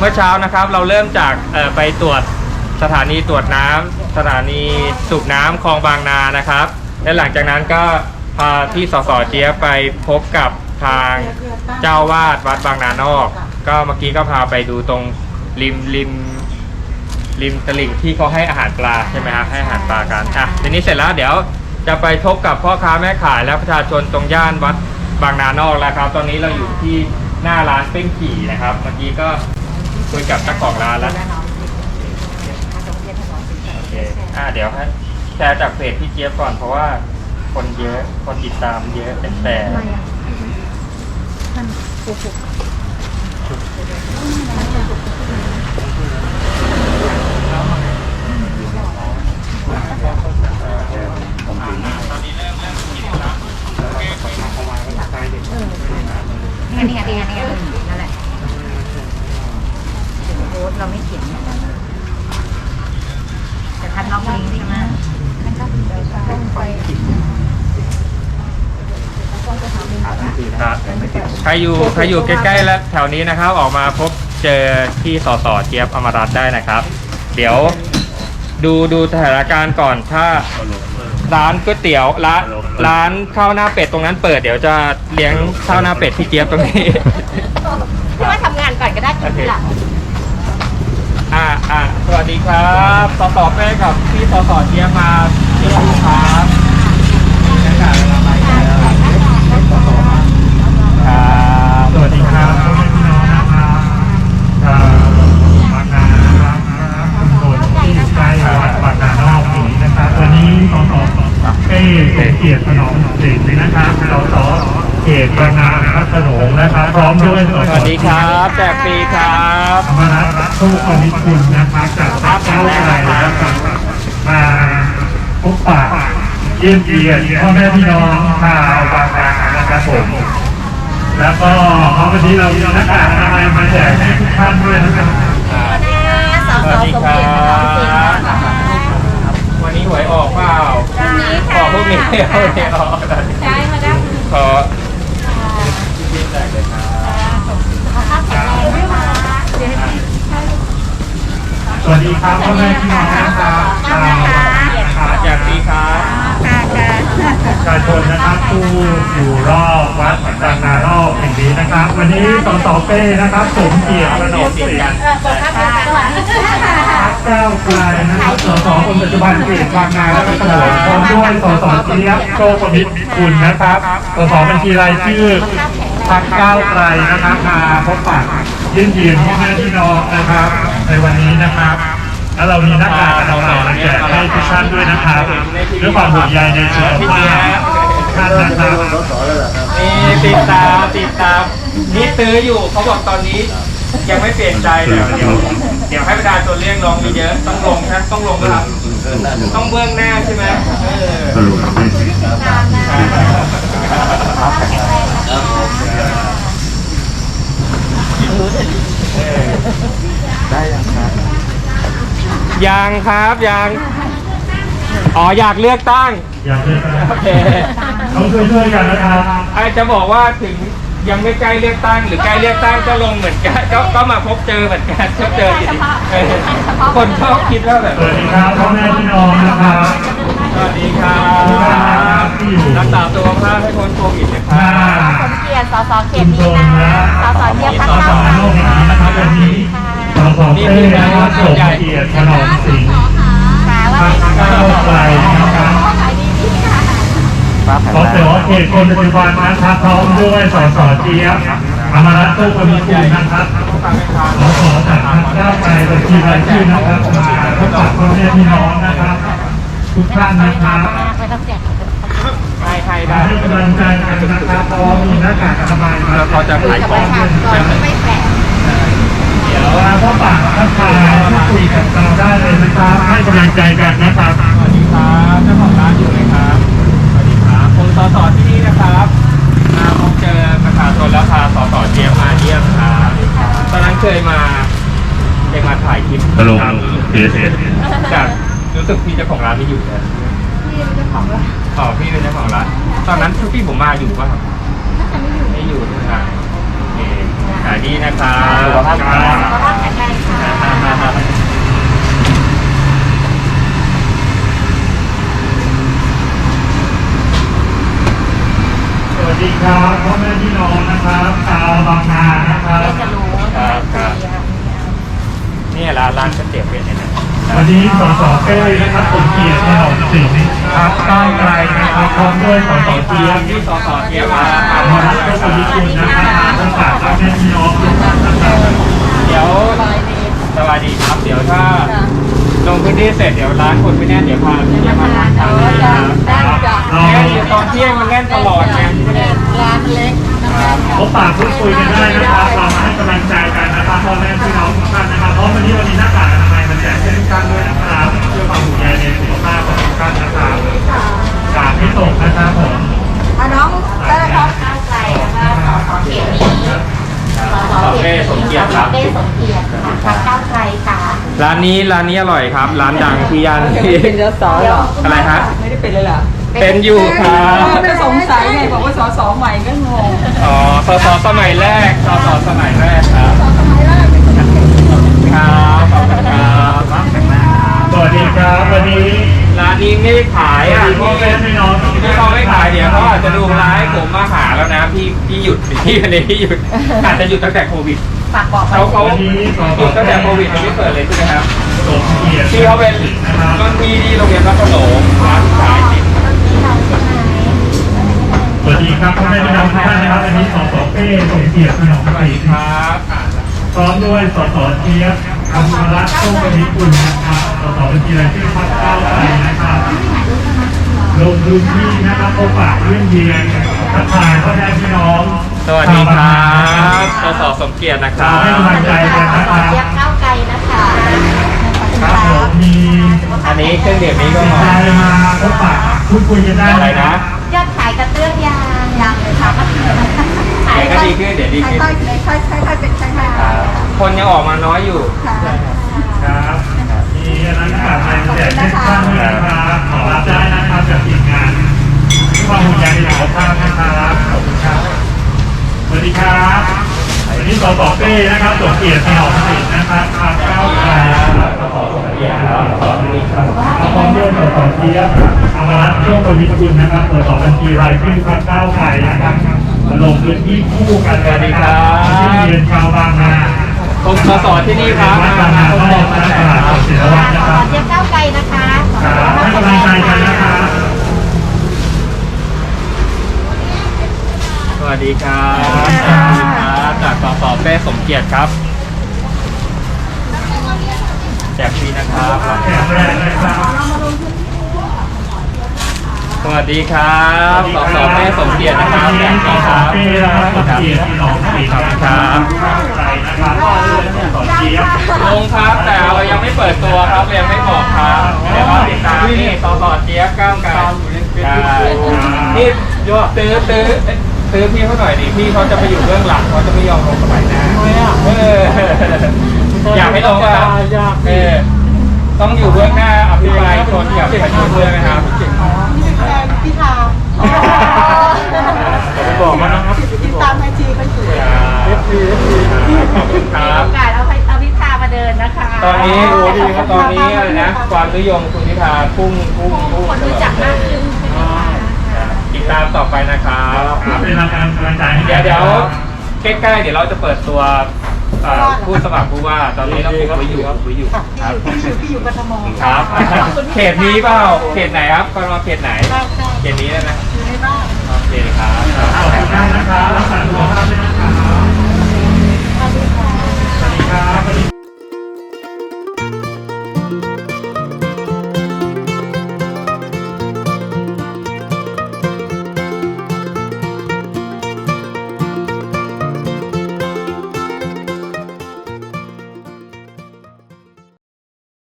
เมื่อเช้านะครับเราเริ่มจากไปตรวจสถานีตรวจน้ำสถานีสูบน้ำคลองบางนานะครับ และหลังจากนั้นก็พาที่สสเจี๊ยบไปพบกับทางเจ้าวาดวัดบางนานอก ก็เมื่อกี้ก็พาไปดูตรงริมริมริมตลิ่งที่เขาให้อาหารปลาใช่ไหมครับให้อาหารปลากันอะทีนี้เสร็จแล้วเดี๋ยวจะไปพบกับพ่อค้าแม่ขายและประชาชนตรงย่านวัดบางนานอกแล้วครับ ตอนนี้เราอยู่ที่หน้าร้านเป้งขี่นะครับ เมื่อกี้ก็ คุยกับเจ้าของร้านแล้ว โอเค อ่าเดี๋ยวให้แชร์จากเพจพี่เจี๊ยบก่อนเพราะว่าคนเยอะ คนติดตามเยอะเป็นแสนอันนี้อันนี้อันนี้นั่นแหละโพสต์เราไม่เขียนเนี่ยแต่ทัน ล็อกลิงก์ใช่ไหมครับใครอยู่ใครอยู่ใกล้ๆและแถวนี้นะครับ ออกมาพบเจอที่สสเจี๊ยบอมรัตน์ได้นะครับ เดี๋ยวดูดูสถานการณ์ก่อนถ้าร้านก๋วยเตี๋ยวร้านร้านข้าวหน้าเป็ดตรงนั้นเปิดเดี๋ยวจะเลี้ยงข้าวหน้าเป็ดพี่เจี๊ยบตรงนี้ พี่ว่าทำงานก่อนก็ได้ทีหลัง อ่าอ่าสวัสดีครับสสเป้กับพี่สสเจียมาเที่ยวครับบรรยากาศเป็นอะไรครับครับ สวัสดีครับพ่อแม่พี่น้องนะครับชาวบางนานะครับคนที่อยู่ใกล้วัดบางนานอกนี้นะครับ วันนี้สสเป้สมเกียรติถนอมสิรินะครับสสเขตบางนาพัฒนงนะครับ พร้อ มด้วยสสวัสดีครับแจกฟรีครับธรรมรัตน์ตู้คณิตคุณนะครับจากพรรคเก้าวไกลนะครับมาพบปะเยี่ยมเยียนพ่อแม่พี่น้องชาวบางนานะครับผมแล้วก็วันนี้เรามีหน้ากากอนามัยมาแจกให้ทุกท่านด้วยนะครับสาวสวัสสดีมครัเกียรติถนอมสิงห์บวันนี้หวยออกเปล่าพรุ่งนี้ขค่ะอพวกนี้เอาเลยออก ใช่มาได้ ขอพี่แจกเลยครับ สุขภาพแข็งแรงนะคะเดี๋ยวให้ สวัสดี ครับพ่อแม่พี่น้องนะครับชาวนะครับแจกฟรีครับค่ะค่ะประชาชนนะครับผู้อยู่รอบวัดบางนารอบแห่งนี้นะครับ วันนี้สสเป้นะครับสมเกียรติถนอมสิริสวัสดีค่ะพรรคก้าวไกลนะครับสสคนปัจจุบันเขตบางนาและก็ถนนพร้อมด้วยสสเจี๊ยบโชคประมิตรคุณนะครับสสบัญชีรายชื่อพรรคก้าวไกลนะครับมาพบปะยื่นยืนพ่อแม่พี่น้องนะครับ ในวันนี้นะครับ แล้วเรามีหน้ากากอนามัยมาแจกให้ทุกท่านด้วยนะครับด้วยความห่วงใยในสุขภาพท่านนะครับนี่ติดตามติดตามนี่ซื้ออยู่เขาบอกตอนนี้ยังไม่เปลี่ยนใจเดี๋ยวเดี๋ยวเดี๋ยวให้ประชาชนเรียกร้องเยอะๆต้องลงนะต้องลงนะครับต้องเบื้องหน้าใช่ไหมเออ ยังครับยังอ๋ออยากเลือกตั้งอยากเลือกตั้งโอเคต้องช่วยๆกันนะครับไอาจะบอกว่าถึงยังไม่ใกล้เลือกตั้งหรือใกล้เลือกตั้งก็ลงเหมือนกันก็ก็มาพบเจอเหมือนกันก็เจออยู่ดีเออคนชอบคิดว่าแบบสวัสดีครับพ่อแม่พี่น้องนะครับสวัสดีครับรักษาสุขภาพให้พ้นโควิดนะคหน้ารับสมเกียรติสสเขชุตมชนี้นนะและสสเทียบพักสเก้าสไกลโลกนี้นะครับ วันนี้สสเต้นะครับสมเกียรติถนอมสิงห์ค่ะว่าพรรคก้าวไกลนะครับขายดีดีค่ะสสเขตคนปัจจุบันนะครับพร้อมด้วยสสเจี๊ยบอมรัตน์ตู้ประมิตรคุณนะครับสสจากพรรคก้าวไกลบัญชีรายชื่อนะครับมาพบปะพ่อแม่พี่น้องนะครับ ทุกท่านนะครับได้ให้ให้มาได้ให้กำลังใจกันนะครับพราะว่ามีหน้ากากอนามัยมาแล้วเขาจะขายของไม่แฝง เดี๋ยวมาพบปะทักทายพูดคุยกับเราได้เลยนะครับให้กำลังใจกันนะครับสวัสดีครับเจ้าของร้านอยู่ไหมครับสวัสดีครับคุณสสที่นี่นะครับมาพบเจอประชาชนแล้วพาสสเจียมมาเยี่ยมครับตอนนั้นเคยมาเคยมาถ่ายคลิปฮัลโหลร้านนี้เอสเอสจากรู้สึกพี่เจ้าของร้านไม่อยู่เลยพี่เป็นเจ้าของร้านอ๋อพี่เป็นเจ้าของร้านตอนนั้นพี่ผมมาอยู่ป่ะครับายดีนะครับสุขภาพแข็งแรงค่ะสวัสดีครับพ่อแม่พี่น้องนะครับชาวบางนานะครับจะรู้ครับครับ เนี่ยร้านร้านก๋เตี๋ยเป็ดเนี่ยนะ วันนี้สสเป้นะครับผมเกียรติในหอมสิงห์พักก้าวไกลนะครับพร้อมด้วยสสเกียบที่สสเกียบมาอามารัตน์ก็มีคุณนะครับทางฝากพ่อแม่พี่น้องทุกท่านนะครับเดี๋ยวสวัสดีครับเดี๋ยวถ้าลงพื้นที่เสร็จเดี๋ยวร้านคนไม่แน่เดี๋ยวพาพี่มาทานข้าวนะครับได้ ร้านนี้ร้านนี้อร่อยครับ ร้านดังที่ย่านที่เป็นสสเหรออะไรฮะไม่ได้เป็นเลยเหรอเป็นอยู่ครับไม่สงสัยไงบอกว่าสสใหม่ก็งงอ๋อสสสมัยแรกสสสมัยแรกครับครับขอบคุณครับ สวัสดีครับวันนี้ ร้านนี้ไม่ได้ขายอะ พ่อแม่พี่น้อง ที่เขาไม่ขายเดี๋ยวเขาอาจจะดูร้ายผมมาหาแล้วนะพี่พี่ หยุดพี่วันนี้พี่หยุดอาจจะหยุดตั้งแต่โควิดฝากบอกเขาเขาวันนี้สหยุดตั้งแต่โควิดยังไม่เปิดเลยใช่ไหมครับสมเกียรติที่เขาเป็นนะครับรุ่นพี่ที่โรงเรียนพระโขนงร้านขายติดสวัสดีครับพ่อแม่พี่น้องทุกท่านนะครับวันนี้สสเป้สมเกียรติพี่น้องสวัสดีครับพร้อมด้วยสสเจี๊ยบคำรัตน์โชคปนิคุณนะครับสสบัญชีรายชื่อพรรคก้าวไกลนะครับลงพื้นที่นะครับพบปะเยี่ยมเยียน ทักทายพ่อแม่พี่น้องสวัสดีครับสสสมเกียรตินะคเรารับให้กำลังใจกันนะคขอรับเรียกข้าวไก่นะคะครับผมมีอันนี้เครื่องดื่มนี้ก็สินเหมาะใจมาพบปะพูดคุยกันได้อะไรนะ ยอดขายกระเตื้องยางยางเลยค่ะเดี๋ยวก็ดีขึ้นเดี๋ยวดีขึ้น ค่อยๆค่อยๆค่อยๆเป็นค่อยครับคนยังออกมาน้อยอยู่ๆค่ะครับมีอันนั้นกับในแจกให้ทุกท่านด้วยนะครับขอรับได้นะครับจากทีมงานที่ ความห่วงใยในสุขภาพนะครับขอบคุณครับ สวัสดีครับวันนี้สสเป้นะครับสมเกียรติในหอมสิงห์นะครับพรรคก้าวไกลนะครับสสสมเกียรติครับสสนี่ครับพร้อมด้วยสสเจี๊ยบอมรัตน์โชคประวิตรคุณนะครับสสบัญชีรายชื่อพรรคก้าวไกลนะครับมาลงพื้นที่คู่กันสวัสดีครับที่เรียนชาวบางนาผมสสที่นี่ครับวัดบางนาก็มาตลาดศิลวัฒน์นะขคอรับเรียกข้าวไก่นะคะครับให้กำลังใจกันนะครั วัสดีครับครับจากสสเป้สมเกียรติครับแจกฟรีนะครับสวัสดีครับสอสอเป้สมเกียรตินะครับแจกฟรีครับครับครับครับลงครับแต่เรายังไม่เปิดตัวครับยังไม่บอกครับเดี๋ยวเราติดตามนี่สสเจี๊ยบก้าวไกลใช่นี่ยอดตื้อตื้อ ตื้อพี่เขาหน่อยดิพี่เขาจะไปอยู่เบื้องหลังเขาจะไม่ยอมลงสมัยหน้าเอออยากให้ลงครับเออต้องอยู่เบื้องหน้าอภิปรายชนกับประชาชนด้วยไหมครับพี่ทาบอกมานะครับติดตามไอจีก็อยู่ขอบคุณคมีรัโอบกาสเอาไปเอาพิธามาเดินนะคะ ตอนนี้โอ้ดีครับตอนนี้อะไรนะความนิยมคุณพิธาพุ่งพุ่งพุ่งคนรู้จักมากขึ้นใช่ไหมคะ ติดตามต่อไปนะครับเป็นกำลังใจให้เดี๋ยวเดี๋ยวใกล้ๆเดี๋ยวเราจะเปิดตัวเอ่อผู้สมัครผู้ว่าตอนนี้เราฝึกไว้อยู่ไว้อยู่ครับพี่อยู่กทมครับเขตนี้เปล่าเขตไหนครับกรมเขตไหน ใช่ใช่เขตนี้ได้ไหมอยู่ในบ้าน โอเคครับ ขอบคุณมากนะครับรักษาสุขภาพด้วย